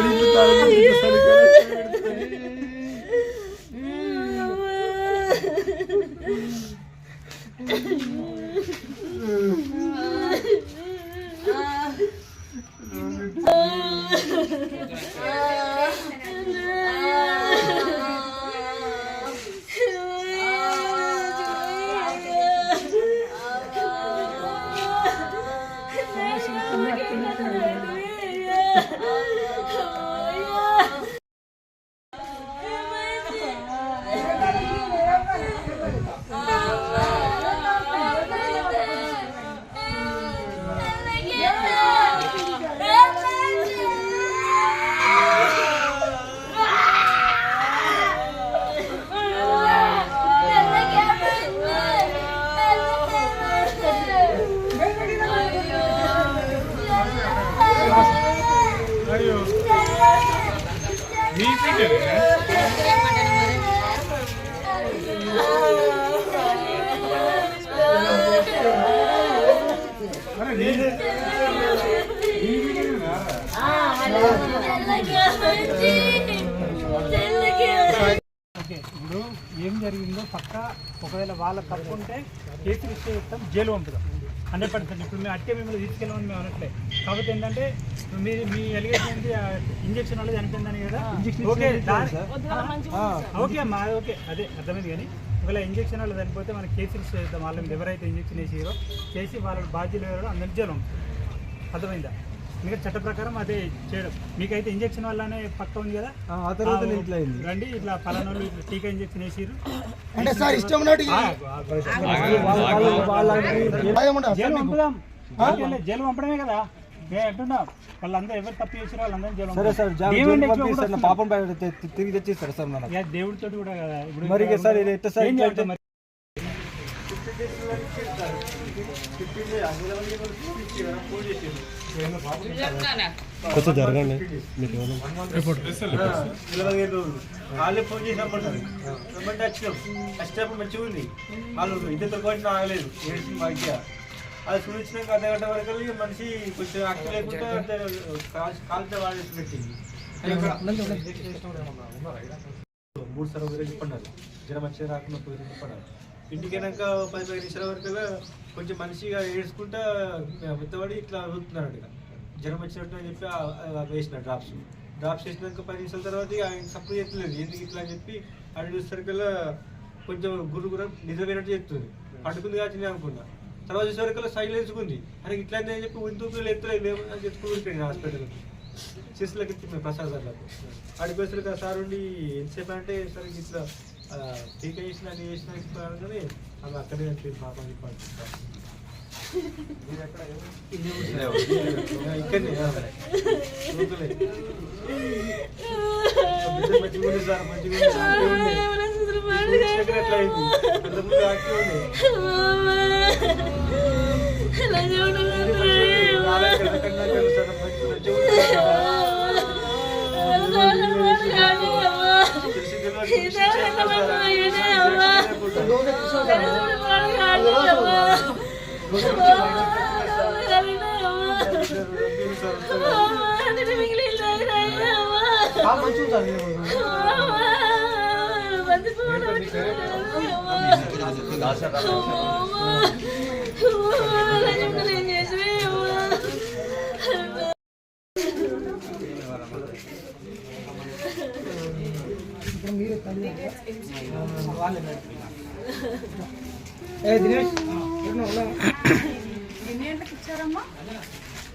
साड़ी बता रही हूँ साड़ी का Ah జరిగిందో పక్క ఒకవేళ వాళ్ళ తప్పు ఉంటే కేసు రిజిస్టర్ చేస్తాం జైలు పంపుతాం హండ్రెడ్ పర్సెంట్. ఇప్పుడు మేము అట్టే మిమ్మల్ని తీసుకెళ్ళమని మేము అనట్లే. కాకపోతే ఏంటంటే మీ మీ ఎలిగేషన్ ఏంటి? ఇంజక్షన్ వల్ల చనిపోయిందని కదా? ఓకే ఓకే అమ్మా ఓకే. అదే అర్థమైంది కానీ ఒకవేళ ఇంజక్షన్ వల్ల చనిపోతే మనకి కేసు రిజిస్టర్ చేద్దాం వాళ్ళ మీద ఎవరైతే ఇంజక్షన్ వేసారో చేసి వాళ్ళ బాధ్యులు ఎవరో అందరినీ జైలు పంపుతాం. అర్థమైందా? మీకు చట్ట ప్రకారం అదే చేయడం మీకైతే ఇంజక్షన్ వల్లనే పక్క ఉంది కదా ఆ తర్వాత ఇట్లా అయింది రండి ఇట్లా పలానా ఇట్లా టీకా ఇంజక్షన్ వేసిర్రు అంటే సార్ ఇష్టం ఉన్నట్టు జైలు పంపుదాం ఓకేలే, జైలు పంపడమే కదా నేను అంటున్నా వాళ్ళందరూ ఎవరు తప్పు చేసిరో వాళ్ళందరూ జైలు సరే సార్ జైలు పాపం తిరిగి తెచ్చిస్తారు సార్ మనకు యా, దేవుడితోటి కూడా కదా ఇప్పుడు మరి ఇక సార్ ఇది ఎట్ట సార్ కొంచెం జరగండి. ఇరవై రోజులు వాళ్ళే ఫోన్ చేసి రమ్మంటారు రమ్మంటే వచ్చినాం వచ్చినప్పుడు మంచిగా ఉంది వాళ్ళు ఇద్దరు కొట్టిన ఆగలేదు ఏడ్చి మంచిగా అది చూపించినాక అర్ధ గంట వరకు ఇక మనిషి కొంచెం అక్కి లేకుండా అంటే కాల్- కాలుతో వాడేసి పెట్టింది మూడు సార్లు చెప్పన్నారు జ్వరం వచ్చే రాకుండా పోయి చెప్పన్నారు ఇంటికి వెళ్ళాక పది పది నిమిషాల వరకు కొంచెం మనిషిగా ఏడ్చుకుంటా మెత్తబడి ఇట్లా ఊపుతున్నాడు ఇక. జ్వరం వచ్చినట్టు అని చెప్పి వేసిన డ్రాప్స్. డ్రాప్స్ వేసినాక పది నిమిషాల తర్వాత ఆయన సప్లై చేయట్లేదు ఎందుకు ఇట్లా అని చెప్పి అటు చూసేసరికల్లా కొంచెం గురు గుర నిద్రపోయినట్టు చెప్తుంది పడుకుంది కాచింది అనుకున్నా. తర్వాత చూసేవరకల్లా సైకిల్ వేసుకుంది అని ఇట్లా అని చెప్పి ఉంటూ ఎత్తులేదు మేము అని చెప్పి హాస్పిటల్ హాస్పిటల్కి సిస్లకి ఇచ్చింది ప్రసాద్ గారికి అడిగేసరికి ఆ సార్ ఉండి ఎంతసేపు అంటే సరే ఇట్లా టీకా చేసిన అది చేసిన కానీ అవి అక్కడే వచ్చి పాప అని చెప్పి ఇక్కడనే మంచిగా సార్ మంచిగా అయింది. దినేష్. ఎన్ని గంటలకు ఇచ్చారమ్మా?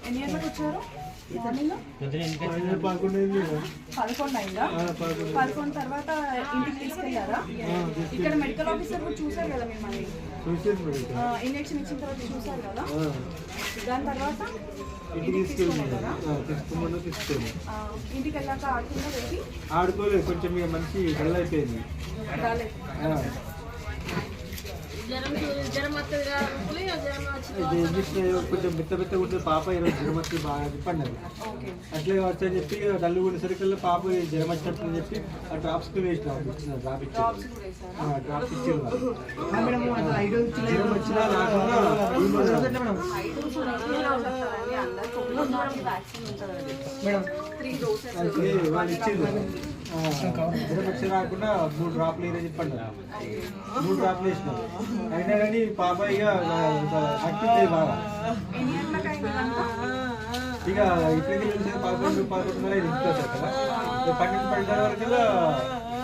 ఎన్ని గంటలకు వచ్చారు పదకొండు అయింది. పదకొండు అయిందా పదకొండు. తర్వాత ఇంటికి తీసుకెళ్ళారా ఇక్కడ మెడికల్ ఆఫీసర్ కూడా చూసారు కదా మిమ్మల్ని. చూసాను మేడం. ఆ, ఇంజెక్షన్ ఇచ్చిన తర్వాత చూసారు కదా? ఆ, దాని తర్వాత ఇంటికి తీసుకెళ్ళి. తీసుకోమన్నా తీసుకెళ్ళి ఆ, ఇంటికి వెళ్ళాక ఆడుకుందా వెళ్ళి ఆడుకోలేదు కొంచెం మనిషి డల్ అయిపోయింది. కొంచెం మెత్త మెత్త ఉంటుంది పాప ఈరోజు జ్వరం వచ్చి బాగా చెప్పండి అది ఓకే. అట్లే వచ్చి అని చెప్పి డల్లు ఉండేసరికి పాప ఈ జ్వరం వచ్చినట్టు అని చెప్పి ఆ డ్రాప్స్ వేసిన ఇచ్చిన డ్రాప్ ఇచ్చారు డ్రాప్స్ కూడా ఇచ్చారు జ్వరం వచ్చినా రాకుండా మేడం వాళ్ళు జ్వరం వచ్చి రాకుండా మూడు డ్రాప్లు వేరే చెప్పండి. మూడు డ్రాప్లు వేసినాం. అయినా కానీ పాప ఇక లేదు బాగా? ఇక ఇప్పటికీ తెలిసిన పదకొండు పదకొండున్నర వస్తారు కదా. పన్నెండు పన్నెండు వరకు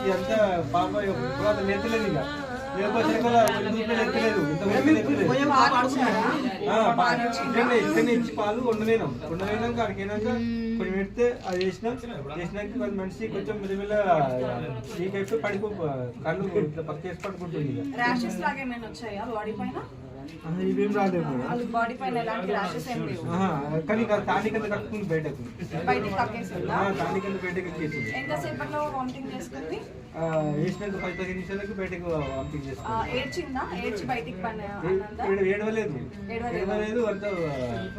ఇదంతా పాప ఎత్తలేదు ఇక. ఇచ్చి పాలు వండలేనాం వండలేనాక అడిగినాక కొన్ని కొంచెం పెడితే అది వేసినాం చేసినాక కొంత మనిషి కొంచెం మెల్లమెల్ల వీక్ అయితే పడిపో కళ్ళు ఇట్లా పక్కేసి పడుకుంటుంది ఇవేం బాడీ పైన ఎలాంటి ర్యాషెస్ ఏం లేవు. కానీ తాళి కింద కట్టుకుంది బయటకు బయటికి కక్కేసిందా ఆ, తాళి కింద బయటకు ఎక్కేసింది ఎంతసేపట్లో వామిటింగ్ చేసుకుంది? ఆ, వేసినాక పది నిమిషాలకు బయటకు ఏడ్చిందా? ఏడ్చి బయటికి పని ఏడవలేదు. ఏడవలేదు. అంత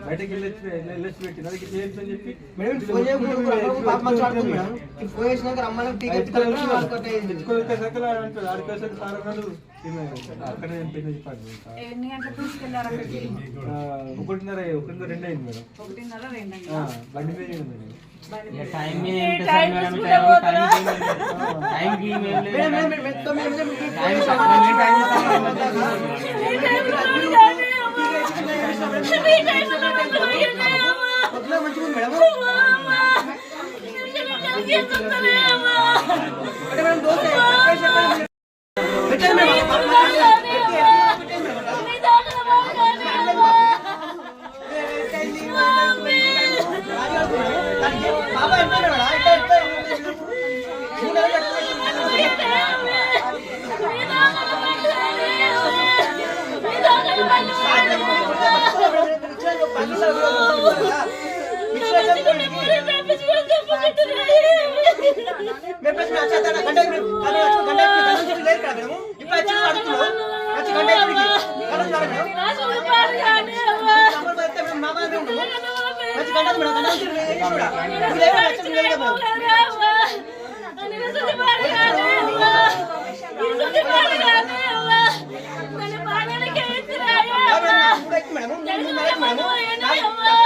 బయటకు వెళ్ళొచ్చి వెళ్ళొచ్చి పెట్టింది. అది చేయొచ్చు అని చెప్పి మేడం చేసినాక రమ్మని టీకా ఎత్తుకోవాలి వాళ్ళకి అయ్యింది తెచ్చుకోలేక అంటారు ఆడికోసం కారణాలు అక్కడ పెళ్ళి చెప్పండి ఎన్ని గంటలకు తీసుకెళ్ళారు అక్కడికి ఆ, ఒకటిన్నర ఒకటిన్నర రెండు అయింది మేడం ఒకటిన్నర రెండు ఆ, బండి మీద అయింది మేడం మేడం మేడం మేడం ఎంత మేము మేము మీకు ఫోన్ చేసాం. పొద్దున మంచిగా ఉంది మేడం అంటే మేడం దోశ పెట్టండి మేడం దానికి బాబా ఎంత మేడం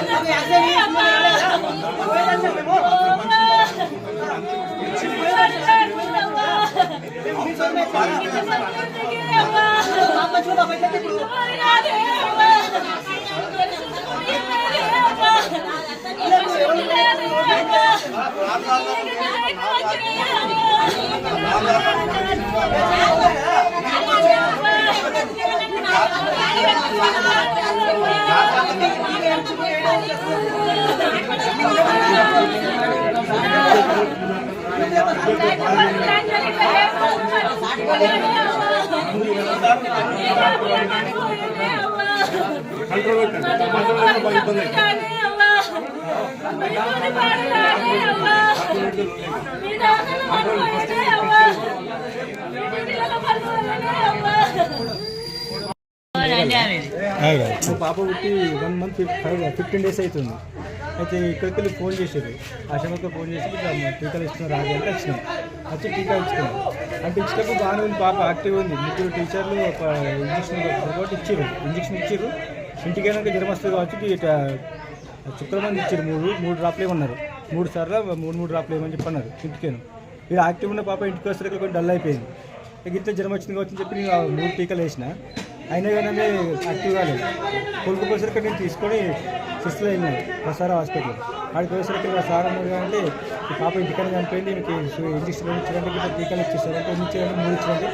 ఎంత మూడు పాప పుట్టి one month five fifteen days అవుతుంది. అయితే ఇక్కడికి వెళ్ళి ఫోన్ చేసేది. ఆశమక్క ఫోన్ చేసి టీకాలు ఇస్తున్నారు రాగి అంటే వచ్చినాం. వచ్చి టీకా ఇచ్చుకున్నాం. అంటే ఇచ్చినప్పుడు బాగానే ఉంది పాప యాక్టివ్ ఉంది. ముగ్గురు టీచర్లు ఒక ఇంజక్షన్ ఒకటి ఇచ్చారు ఇంజక్షన్ ఇచ్చారు ఇంటికి వెళ్ళాక జ్వరం వస్తుంది కాబట్టి ఇట్లా శుక్రవారం ఇచ్చారు మూడు మూడు డ్రాప్లు ఏమన్నారు. మూడు సార్లు మూడు మూడు డ్రాప్లు ఏమని చెప్పన్నారు ఇంటికేను ఇక్కడ యాక్టివ్ ఉన్న పాప ఇంటికి వస్తే కొంచెం డల్ అయిపోయింది. ఇక ఇంత జ్వరం వచ్చింది కాబట్టి చెప్పి నేను మూడు టీకాలు వేసిన. అయినా కానీ యాక్టివ్ కాలేదు. కొనుక్కోసరికి నేను తీసుకొని సిస్టర్ వెళ్ళాను ప్రసార హాస్పిటల్. ఆడికి పోయేసరికి ఇలా సార్ అన్నారు అంటే ఈ పాప ఇంటికనే చనిపోయింది మీకు ఇంజక్షన్ ఇచ్చారంటే ఇంకా టీకాలు ఇచ్చేసారంటే ఎన్ని ఇచ్చారంటే మూడు ఇచ్చారంటే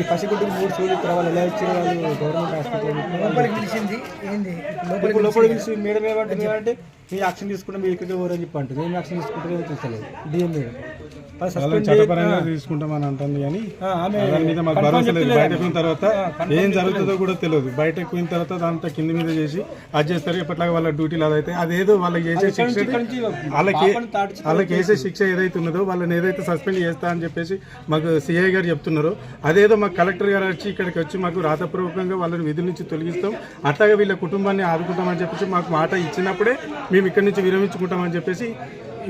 ఈ పసిగుడ్డికి మూడు ఇక్కడ వాళ్ళు ఎలా ఇచ్చారు వాళ్ళు గవర్నమెంట్ హాస్పిటల్ లోపలికి పిలిచింది ఏంది? పిలిచి మేడం ఏమంటుంది అంటే మీరు యాక్షన్ తీసుకుంటే మీరు ఇక్కడికి పోరని చెప్పి అంటుంది ఏం యాక్షన్ తీసుకుంటారో తెలుస్తలేదు డిఎం మేడం చట్టపరంగా తీసుకుంటామని అంటుంది కానీ దాని మీద మాకు భరోసా లేదు. పోయిన తర్వాత ఏం జరుగుతుందో కూడా తెలియదు. బయటకు పోయిన తర్వాత దాంతో కింది మీద చేసి అది చేస్తారు. ఎప్పటిలాగా వాళ్ళ డ్యూటీలు అదైతే అదేదో వాళ్ళకి చేసే శిక్ష వాళ్ళకి వాళ్ళకి వేసే శిక్ష ఏదైతే ఉన్నదో వాళ్ళని ఏదైతే సస్పెండ్ చేస్తా అని చెప్పేసి మాకు సిఐ గారు చెప్తున్నారో అదేదో మాకు కలెక్టర్ గారు వచ్చి ఇక్కడికి వచ్చి మాకు రాతపూర్వకంగా వాళ్ళని విధుల నుంచి తొలగిస్తాం. అట్లాగే వీళ్ళ కుటుంబాన్ని ఆదుకుంటామని చెప్పేసి మాకు మాట ఇచ్చినప్పుడే మేము ఇక్కడి నుంచి విరమించుకుంటామని చెప్పేసి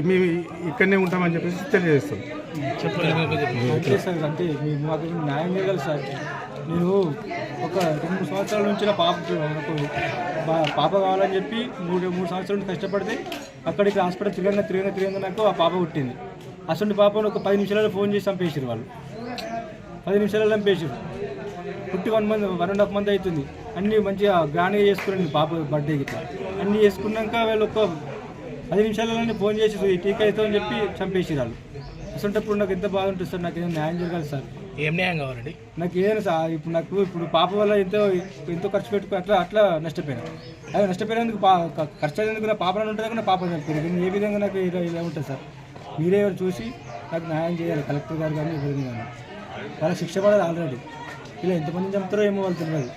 మేము ఇక్కడనే ఉంటామని చెప్పేసి తెలియజేస్తాం. అంతే సార్ అంతే మీరు మాకు న్యాయం చేయగలరు సార్? నేను ఒక రెండు మూడు సంవత్సరాల నుంచి నా పాప నాకు పాప కావాలని చెప్పి మూడు మూడు సంవత్సరాల నుంచి కష్టపడితే అక్కడికి హాస్పిటల్ తిరగంగా తిరగంగా తిరగంగా నాకు ఆ పాప పుట్టింది. అసలు పాపను ఒక పది నిమిషాలలో ఫోన్ చేసి చంపేసారు వాళ్ళు. పది నిమిషాలలో చంపేసారు పుట్టి one month one and half month అవుతుంది. అన్నీ మంచిగా గ్రాండ్గా చేసుకున్నాను పాప బర్త్డే గిట్లా అన్నీ చేసుకున్నాక వీళ్ళు ఒక పది నిమిషాలలోనే ఫోన్ చేసి "ఈ టీకా అవుతామని చెప్పి చంపేసి వాళ్ళు. అసలు నాకు ఎంత బాగుంటుంది సార్? నాకు ఏదైనా న్యాయం జరగాలి సార్? ఏం న్యాయం కావాలండి? నాకు ఏదైనా సార్ ఇప్పుడు నాకు ఇప్పుడు పాప వల్ల ఎంతో ఎంతో ఖర్చు పెట్టుకుని అట్లా అట్లా నష్టపోయినా. అదే నష్టపోయినందుకు పా ఖర్చు అయినందుకు నా పాప ఉంటుంది నా పాప చనిపోయింది కానీ ఏ విధంగా నాకు ఇలా ఇలా ఉంటుంది సార్? మీరే చూసి నాకు న్యాయం చేయాలి. కలెక్టర్ గారు కానీ ఎవరిని కానీ. వాళ్ళకి శిక్ష పడాలి ఆల్రెడీ. ఇలా ఎంతమంది చంపుతారో ఏమో వాళ్ళు తెలియదు.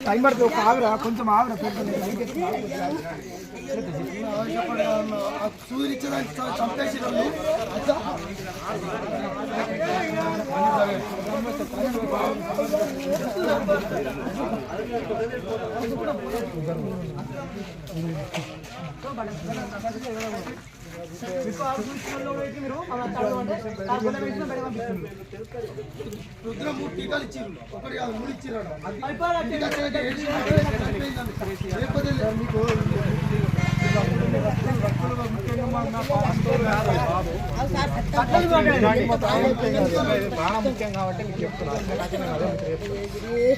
టైం పడుతుంది ఒక ఆవిడ కొంచెం ఆవిడ చంపేసి రుద్ర మూడు టీకాలు ఇచ్చారు ఒకటి కాదు మూడు ఇచ్చారు లేకపోతే మీకు ప్రాణం ముఖ్యం కాబట్టి మీకు చెప్తున్నాను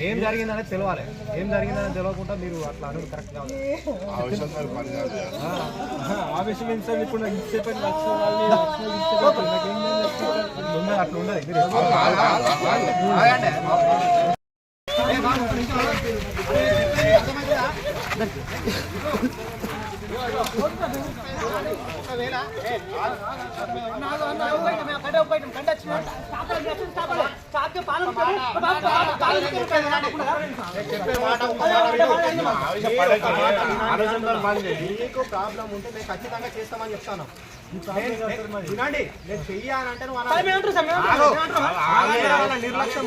ఏం జరిగిందనే తెలవాలి. ఏం జరిగిందని తెలియకుండా మీరు అట్లా అనేది కరెక్ట్ కావాలి ఆవేశం ఏంటి ఇప్పుడు? నాకు ఇచ్చే పని లక్ష ఉండదు అట్లా ఉండదు మీరు నీకు ప్రాబ్లం ఉంటే మేము ఖచ్చితంగా చేస్తామని చెప్తాను వినండి నేను చెయ్యాలంటే. నిర్లక్ష్యం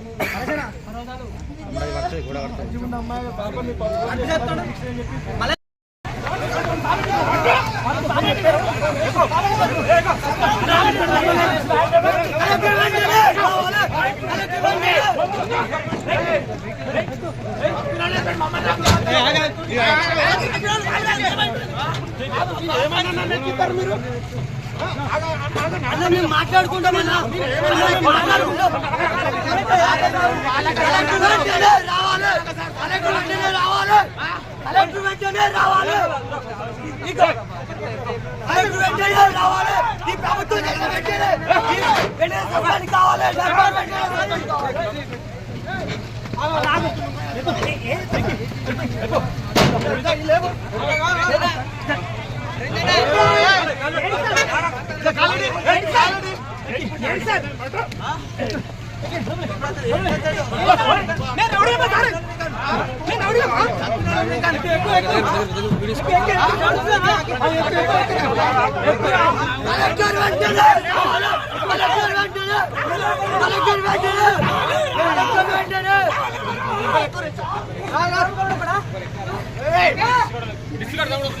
ఏమైనా నన్ను ఎక్కిస్తారు మీరు? అన్న మేము మాట్లాడుకుంటామన్నా? మాట్లాడుకుంటాం కలెక్టర్ వెంటనే రావాలి కలెక్టర్ వెంటనే రావాలి ఈ ప్రభుత్వం వెంటనే వెంటనే కావాలి వెంటనే கலெக்டர் ఎందుకంటే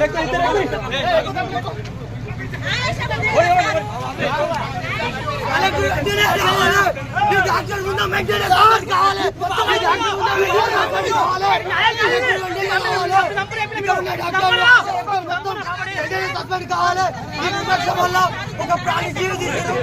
కలెక్టర్ వెంటనే రావాలి కావాలి వల్ల ఒక ప్రాణి జీవి తీసారు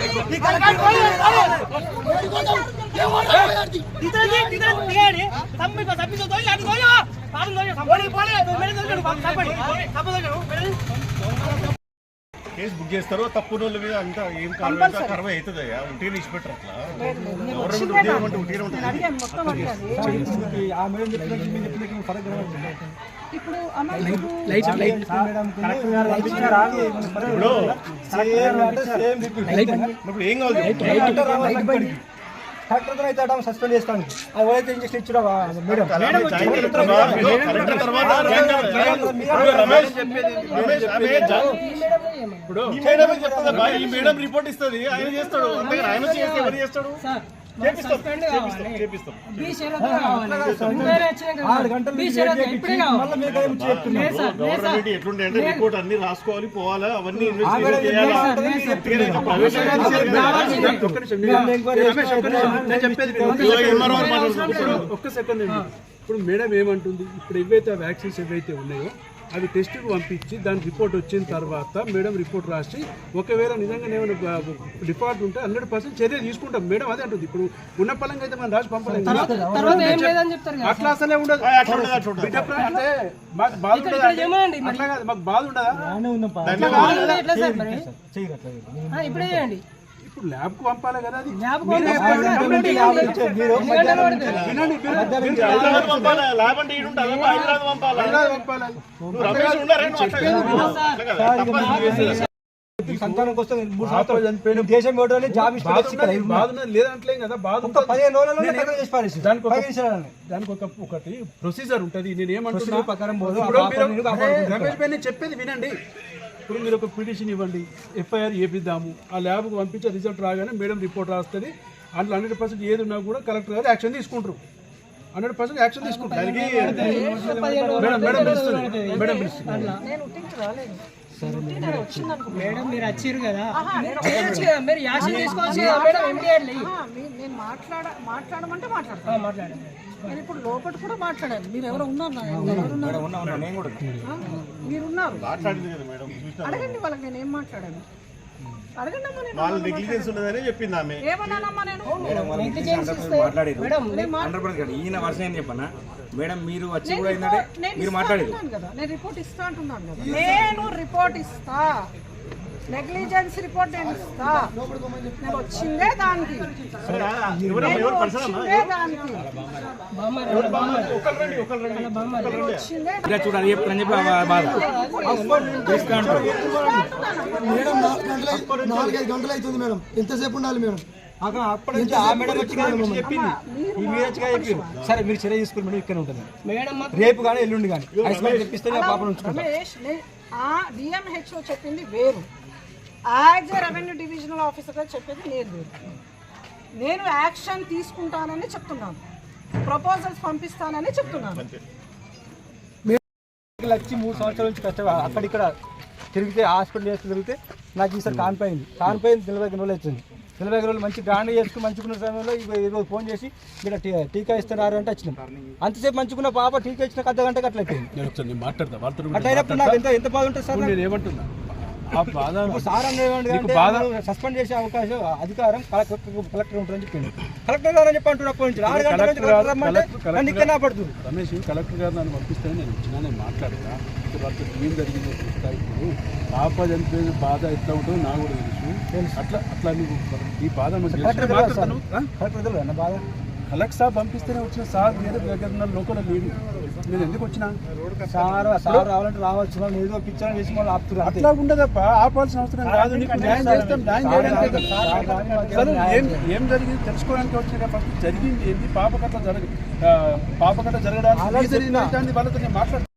కేసు బుక్ చేస్తారో తప్పు రోజుల మీద అంతా ఏం కారణం కర్మ అవుతుంది ఉంటే ఇచ్చిపెట్టరు అట్లా. గవర్నమెంట్ ఉద్యోగం అంటే ఉంటే ఉంటుంది ఇప్పుడు ఏం కావాలి డాక్టర్తో అయితే సస్పెండ్ చేస్తాను. అది ఎవరైతే ఇంజక్షన్ ఇచ్చారో మేడం. ఇప్పుడు మేడం చెప్తుందమ్మా ఈ మేడం రిపోర్ట్ ఇస్తుంది ఆయన చేస్తాడు. ఆయన చేస్తే ఎవరు చేస్తాడు? ఎట్లుండే అంటే రిపోర్ట్ అన్ని రాసుకోవాలి పోవాలా అవన్నీ ఒక్క సెకండ్. అండి ఇప్పుడు మేడం ఏమంటుంది? ఇప్పుడు ఏవైతే వ్యాక్సిన్స్ ఏవైతే ఉన్నాయో అవి టెస్ట్కి పంపించి దాని రిపోర్ట్ వచ్చిన తర్వాత మేడం రిపోర్ట్ రాసి ఒకవేళ నిజంగా ఏమైనా డిఫాల్ట్ ఉంటే హండ్రెడ్ పర్సెంట్ చర్య తీసుకుంటాం. మేడం అదే అంటుంది. ఇప్పుడు ఉన్న పలంగా అయితే మనం రాసి పంపలేదు. అట్లా అసలే ఉండదు. అంటే మాకు బాధ ఉండదా అంటే? అట్లా కాదు. మాకు బాధ ఉండదా? బాగానే ఉందాం? ఇప్పుడు ల్యాబ్కు పంపాలి. కదా. అది. సంతానం కోసం మూడు సంవత్సరాలు చనిపోయిన దేశం జాబ్ లేదంటలేం కదా బాధ. పదిహేను దానికి ఒక- ఒకటి ప్రొసీజర్ ఉంటుంది. నేను ఏమంటున్నా ప్రకారం. రమేష్ చెప్పేది వినండి. ఇప్పుడు మీరు ఒక పిటిషన్ ఇవ్వండి. ఎఫ్ఐఆర్ చేపిద్దాము. ఆ ల్యాబ్కు పంపించి రిజల్ట్ రాగానే మేడం రిపోర్ట్ రాస్తుంది. అందులో హండ్రెడ్ పర్సెంట్ ఏది ఉన్నా కూడా కలెక్టర్ గారు యాక్షన్ తీసుకుంటారు. హండ్రెడ్ పర్సెంట్ యాక్షన్ తీసుకుంటారు. Madam madam madam madam. మీరు వచ్చారు కదా. మీరు చేయొచ్చు కదా మీరు యాక్షన్ తీసుకోవచ్చు కదా మేడం ఇమీడియట్లీ నేను మాట్లాడ మాట్లాడమంటే మాట్లాడతాను. మాట్లాడండి. నేను ఇప్పుడు లోపల కూడా మాట్లాడాను. మీరు ఎవరు ఉన్నారు? మీరున్నారు మాట్లాడింది కదా మేడం చూసినా అడగండి వాళ్ళకి నేను ఏం మాట్లాడాను. వాళ్ళ నెగ్లిజెన్స్ ఉన్నదని చెప్పింది ఆమె. మాట్లాడారు హండ్రెడ్ పర్సెంట్ ఈయన వర్షం ఏం చెప్పన్నా? మేడం మీరు వచ్చి కూడా ఏంటంటే మీరు మాట్లాడేది నేను రిపోర్ట్ ఇస్తా అంటున్నాను కదా. నేను రిపోర్ట్ ఇస్తా. నెగ్లిజెన్స్ రిపోర్ట్ నేను ఇస్తా. నేను వచ్చిందే దానికి. వచ్చిందే చూడాలి చెప్తానని చెప్పి బాధ ఇస్తా అంటారు. మేడం నాలుగు గంటలు నాలుగైదు గంటలు అవుతుంది మేడం. ఎంతసేపు ఉండాలి మేడం? అక్కడ అప్పటి నుంచి ఆ మేడం వచ్చి చెప్పింది ఈ మీరు వచ్చి సరే మీరు చర్య తీసుకుని మేడం ఇక్కడ ఉంటుంది మేడం రేపు కానీ ఎల్లుండి కానీ. ఐస్మెంట్ తెప్పిస్తే ఆ పాపను ఉంచుకుంటాం. రమేష్ నే- ఆ డిఎంహెచ్ఓ చెప్పింది వేరు. యాజ్ ఏ రెవెన్యూ డివిజనల్ ఆఫీసర్గా చెప్పేది నేను లేదు నేను యాక్షన్ తీసుకుంటానని చెప్తున్నాను. ప్రపోజల్స్ పంపిస్తానని చెప్తున్నాను. ఇక్కడ వచ్చి మూడు సంవత్సరాల నుంచి కష్టం అక్కడిక్కడ తిరిగితే హాస్పిటల్ చేసి తిరిగితే నాకు ఈసారి కానిపోయింది. కానిపోయింది నలభై రోజులు వచ్చింది నలభై రోజులు మంచి గ్రాండ్ చేసుకుని మంచుకున్న సమయంలో ఈరోజు ఫోన్ చేసి ఇక్కడ టీకా ఇస్తున్నారు అంటే వచ్చినాం. అంతసేపు మంచుకున్న పాప టీకా ఇచ్చిన అర్ధ గంటకు అట్లా అయిపోయింది అట్లా అయినప్పుడు నాకు ఎంత ఎంత బాధ ఉంటుంది సార్ నేను ఏమంటున్నా ఆ బాధ సార్ నీకు బాధ సస్పెండ్ చేసే అవకాశం అధికారం కలెక్టర్ కలెక్టర్ ఉంటుందని చెప్పింది కలెక్టర్ గారు అని చెప్పి అంటున్నారు అప్పటి నుంచి ఆరు గంటల నుంచి కలెక్టర్ గారు- రమ్మంటే కలెక్టర్- నన్ను ఇక్కడ పడుతుంది రమేష్ కలెక్టర్ గారు నన్ను పంపిస్తే నేను వచ్చినా నేను మాట్లాడతా. వాళ్ళతో ఏం జరిగిందో చూస్తా ఇప్పుడు. పాప చనిపోయిన బాధ ఎట్లా ఉంటుందో నాకు కూడా తెలుసు. అట్లా అట్లా నువ్వు ఈ బాధ కలెక్టర్ బాధ? కలెక్టర్ సార్ పంపిస్తేనే వచ్చిన సార్ వేరే దగ్గర ఉన్న లోకల్ లేడు. నేను ఎందుకు వచ్చినా? సార్ సార్ రావాలంటే రావచ్చు. ఏదో పిక్చర్ చేసి ఆపుతున్నారు అంతే. అట్లా ఉండదప్ప. ఆపాల్సిన అవసరం కాదు నీకు న్యాయం చేస్తాం న్యాయం చేయడానికి కదా. అసలు ఏం ఏం జరిగింది? తెలుసుకోవడానికి వచ్చిన ఫస్ట్. జరిగింది ఏంటి పాపకట్ల జరగ ఆ, పాపకట్ల జరగడానికి వాళ్ళతో నేను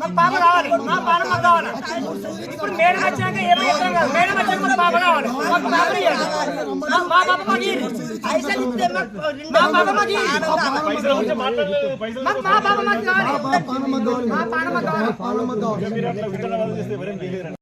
మాకు పాప కావాలా? మాకు పాప కావాలి. మా ప్రాణం మాకు కావాలా? ఇప్పుడు మేడం వచ్చాక ఏమో చెప్తాం కాదు. మేడం వచ్చాక మాకు పాప కావాలి. మాకు పాప ఇవ్వాలి. మాకు మా పాప మాకు ఇవ్వండి. పైసలు ఇస్తే మాకు మా పాప మాకు ఇవ్వండి. పైసలు ఉంటే మాట్లాడలేదు పైసలు మాకు మా పాప మాకు కావాలి. మా పాప మాకు కావాలి.